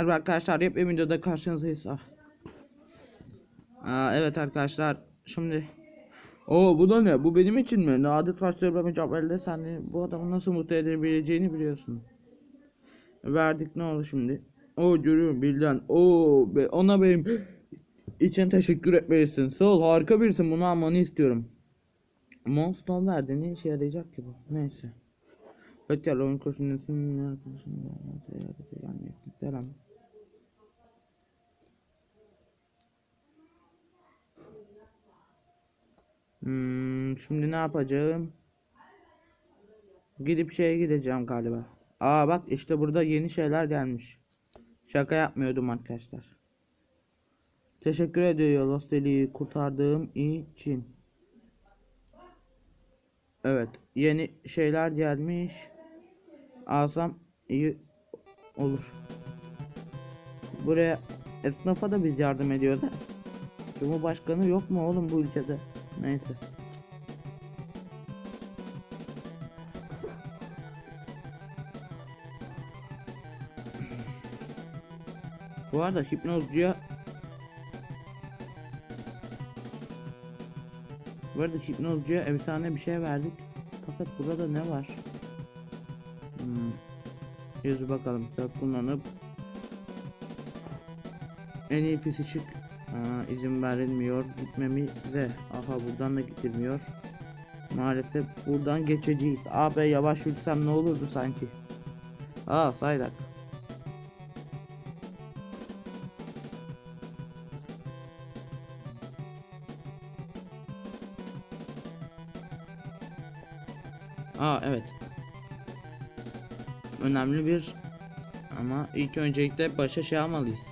Merhaba arkadaşlar hep videoda karşınızdayız. Ah. Aa, evet arkadaşlar şimdi o bu da ne? Bu benim için mi? Nadir taşları mücadelede sen bu adamı nasıl mutlu edebileceğini biliyorsun. Verdik ne oldu şimdi? O görüyorum bilden. O be, ona benim için teşekkür etmelisin. Sağ ol harika birisin bunu almanı istiyorum. Monster verdi ne işe yarayacak ki bu? Neyse. Ötker oyun koşusunun arkadaşının Selam. Hmm, şimdi ne yapacağım? Gidip şeye gideceğim galiba. Aa bak işte burada yeni şeyler gelmiş. Şaka yapmıyordum arkadaşlar. Teşekkür ediyor Losteli'yi kurtardığım için. Evet yeni şeyler gelmiş. Alsam iyi olur. Buraya esnafa da biz yardım ediyoruz. Cumhurbaşkanı yok mu oğlum bu ülkede? Neyse. Bu arada hipnozcuya Bu arada hipnozcuya efsane bir şey verdik. Fakat burada ne var? Hmm. Yazı bakalım. Kitap kullanıp en iyi psikik Aa, izin verilmiyor gitmemize. Aha buradan da gidilmiyor. Maalesef buradan geçeceğiz. Abi yavaş yürüsem ne olurdu sanki. Aa saydak. Aa evet. Önemli bir ama ilk öncelikle başa şey almalıyız.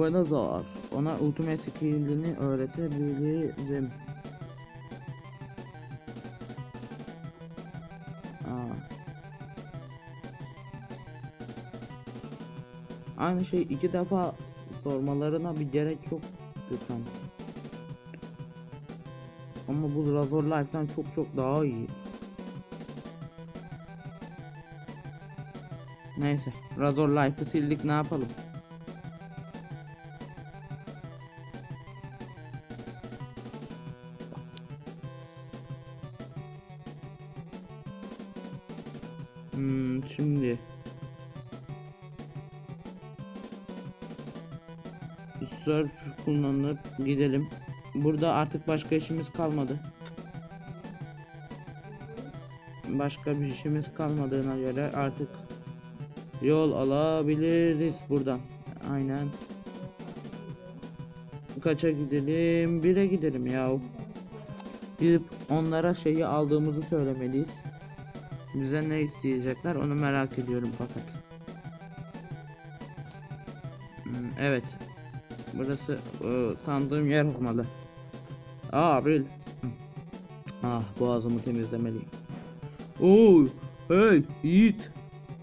Oo, Venazar. Ona ultimate skill'ini öğretebilirim. Aa. Aynı şey iki defa sormalarına bir gerek yoktu sanki. Ama bu Razor Life'dan çok çok daha iyi. Neyse, Razor Life'ı sildik ne yapalım? Şimdi surf kullanıp gidelim. Burada artık başka işimiz kalmadı. Başka bir işimiz kalmadığına göre artık yol alabiliriz buradan. Aynen. Kaça gidelim? Bire gidelim ya. Gidip onlara şeyi aldığımızı söylemeliyiz. Bize ne isteyecekler onu merak ediyorum fakat. Hmm, evet. Burası e, sandığım yer olmalı. Abril. Ah boğazımı temizlemeliyim. Oo, hey Yiğit.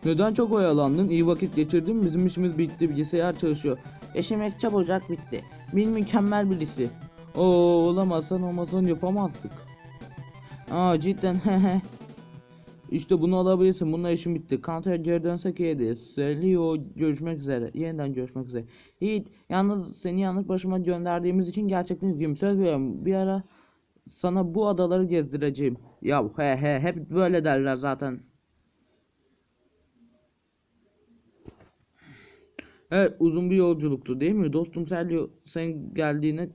Neden çok oyalandın? İyi vakit geçirdin? Bizim işimiz bitti. Bilgisayar çalışıyor. İşimiz çabucak bitti. Bil mükemmel birisi. Oo olamazsan olmasan yapamazdık. Aa cidden hehe. İşte bunu alabilirsin. Bununla işim bitti. Kantoya geri dönsek iyiydi. Selio görüşmek üzere. Yeniden görüşmek üzere. Yiğit yalnız seni yalnız başıma gönderdiğimiz için gerçekten üzgünüm. Söz veriyorum. Bir ara sana bu adaları gezdireceğim. Ya he he hep böyle derler zaten. Evet uzun bir yolculuktu değil mi? Dostum Selio sen geldiğine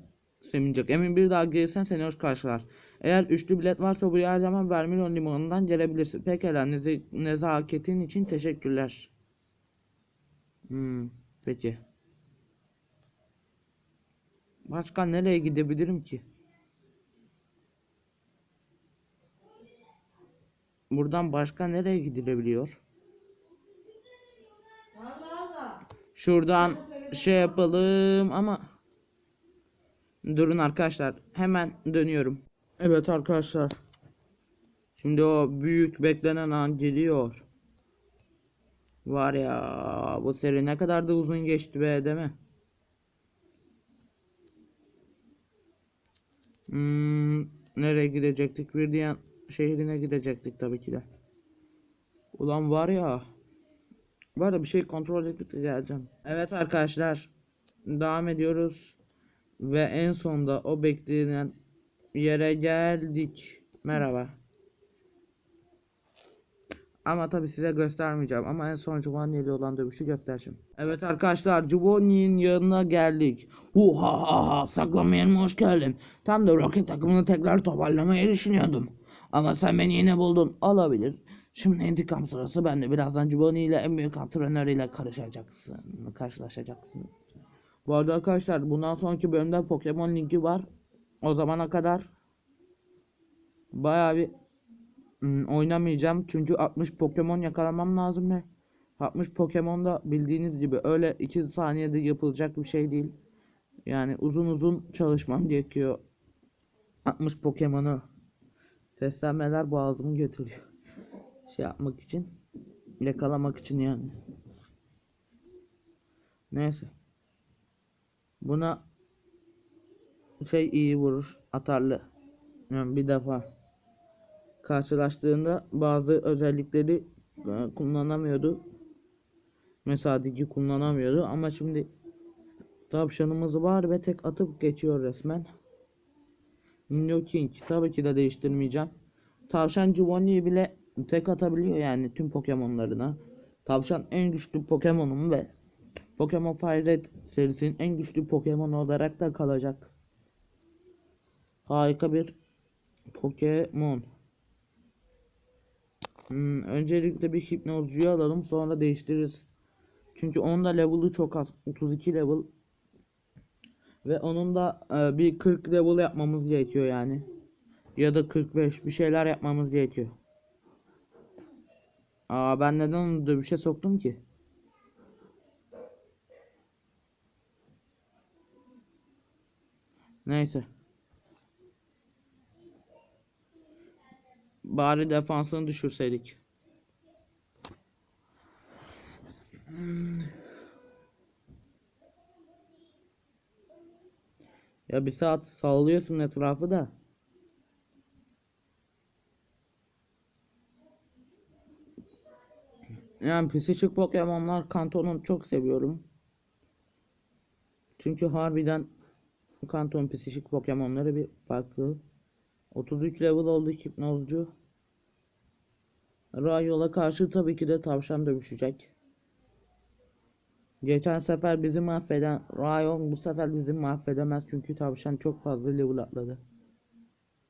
sevinecek. Emin bir daha gelirsen seni hoş karşılar. Eğer üçlü bilet varsa buraya her zaman Vermilion limanından gelebilirsin. Pekala neze nezaketin için teşekkürler. Hmm, peki. Başka nereye gidebilirim ki? Buradan başka nereye gidilebiliyor? Şuradan şey yapalım ama Durun arkadaşlar hemen dönüyorum. Evet arkadaşlar. Şimdi o büyük beklenen an geliyor. Var ya bu seri ne kadar da uzun geçti be değil mi? Hmm, nereye gidecektik? Bir diyen şehrine gidecektik tabii ki de. Ulan var ya. Var ya bir şey kontrol edip geleceğim. Evet arkadaşlar. Devam ediyoruz. Ve en sonda o beklenen yere geldik. Merhaba. Ama tabi size göstermeyeceğim ama en son Giovanni ile olan dövüşü göstereceğim. Evet arkadaşlar Giovanni'nin yanına geldik. Hu ha ha ha saklanmayan hoş geldin. Tam da roket takımını tekrar toparlamayı düşünüyordum. Ama sen beni yine buldun. Olabilir. Şimdi intikam sırası bende. Birazdan Giovanni ile en büyük antrenörüyle karışacaksın. Karşılaşacaksın. Bu arada arkadaşlar bundan sonraki bölümde Pokemon linki var. O zamana kadar bayağı bir Hmm, oynamayacağım çünkü 60 Pokemon yakalamam lazım ve 60 Pokemon da bildiğiniz gibi öyle 2 saniyede yapılacak bir şey değil. Yani uzun uzun çalışmam gerekiyor. 60 Pokemon'u seslenmeler boğazımı götürüyor. Şey yapmak için, yakalamak için yani. Neyse. Buna şey iyi vurur, atarlı. Yani bir defa karşılaştığında bazı özellikleri e, kullanamıyordu. Mesela digi kullanamıyordu ama şimdi tavşanımız var ve tek atıp geçiyor resmen. King tabii ki de değiştirmeyeceğim. Tavşan Giovanni'yi bile tek atabiliyor yani tüm Pokemon'larına. Tavşan en güçlü Pokemon'um ve Pokemon Fire Red serisinin en güçlü Pokemon olarak da kalacak. Harika bir Pokemon. Hmm, öncelikle bir hipnozcuyu alalım sonra değiştiririz. Çünkü onun da level'ı çok az. 32 level. Ve onun da e, bir 40 level yapmamız gerekiyor yani. Ya da 45 bir şeyler yapmamız gerekiyor. Aa ben neden onu dövüşe soktum ki? Neyse. Bari defansını düşürseydik. Ya bir saat sallıyorsun etrafı da. Yani psikik Pokemon'lar Kanton'u çok seviyorum. Çünkü harbiden Kanton psikik Pokemon'ları bir farklı. 33 level oldu hipnozcu. Rayol'a karşı tabii ki de tavşan dövüşecek. Geçen sefer bizi mahveden Rayon bu sefer bizi mahvedemez çünkü tavşan çok fazla level atladı.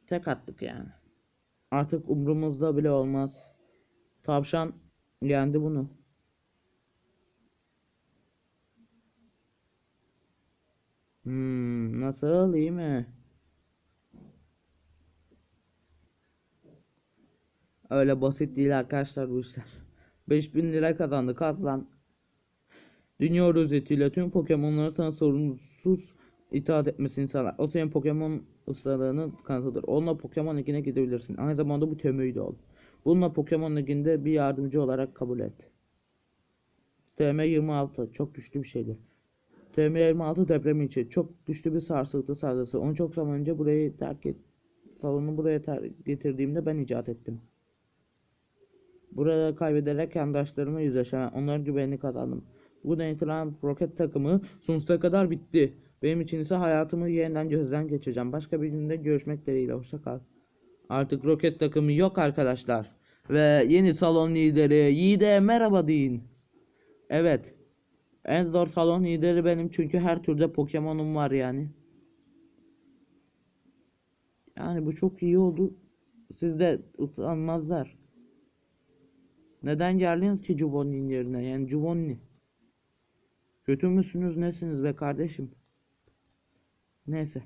Tek attık yani. Artık umrumuzda bile olmaz. Tavşan yendi bunu. Hmm, nasıl iyi mi? Öyle basit değil arkadaşlar bu işler. 5000 lira kazandık aslan. Dünya rozetiyle tüm Pokemon'lara sana sorunsuz itaat etmesini sağlar. O senin Pokemon ustalığının kanıtıdır. Onunla Pokemon Ligi'ne gidebilirsin. Aynı zamanda bu temeyi de ol. Bununla Pokemon Ligi'nde bir yardımcı olarak kabul et. TM26 çok güçlü bir şeydir. TM26 depremi için çok güçlü bir sarsıntı saldırısı. Onu çok zaman önce burayı terk et salonu buraya ter getirdiğimde ben icat ettim. Burada kaybederek yandaşlarıma yüzleşemem. Onların güvenini kazandım. Buradan itibaren roket takımı sonsuza kadar bitti. Benim için ise hayatımı yeniden gözden geçireceğim. Başka bir günde görüşmek dileğiyle. Hoşça kal. Artık roket takımı yok arkadaşlar. Ve yeni salon lideri Yiğit'e merhaba deyin. Evet. En zor salon lideri benim çünkü her türde Pokemon'um var yani. Yani bu çok iyi oldu. Sizde utanmazlar. Neden geldiniz ki Giovanni'nin yerine? Yani Giovanni. Kötü müsünüz nesiniz be kardeşim? Neyse.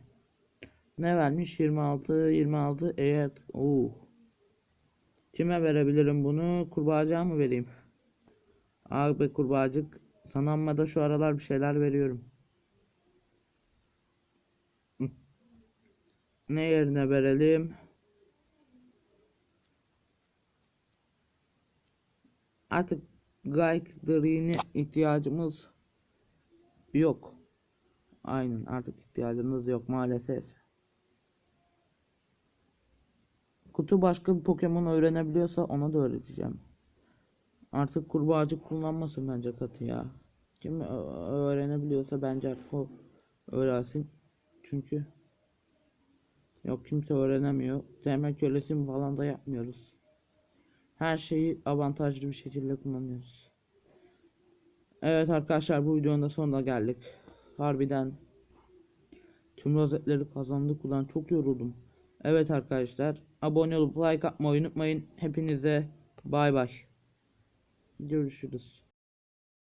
Ne vermiş? 26, 26. Evet. Oo. Kime verebilirim bunu? Kurbağacığa mı vereyim? Abi kurbağacık. Sana amma da şu aralar bir şeyler veriyorum. Ne yerine verelim? Artık Gayk ihtiyacımız yok. Aynen artık ihtiyacımız yok maalesef. kutu başka bir Pokemon öğrenebiliyorsa ona da öğreteceğim. Artık kurbağacık kullanmasın bence katı ya. Kim öğrenebiliyorsa bence artık o öğrensin. Çünkü yok kimse öğrenemiyor. Temel kölesi falan da yapmıyoruz. Her şeyi avantajlı bir şekilde kullanıyoruz. Evet arkadaşlar bu videonun da sonuna geldik. Harbiden tüm rozetleri kazandık ulan çok yoruldum. Evet arkadaşlar abone olup like atmayı unutmayın. Hepinize bay bay. Görüşürüz.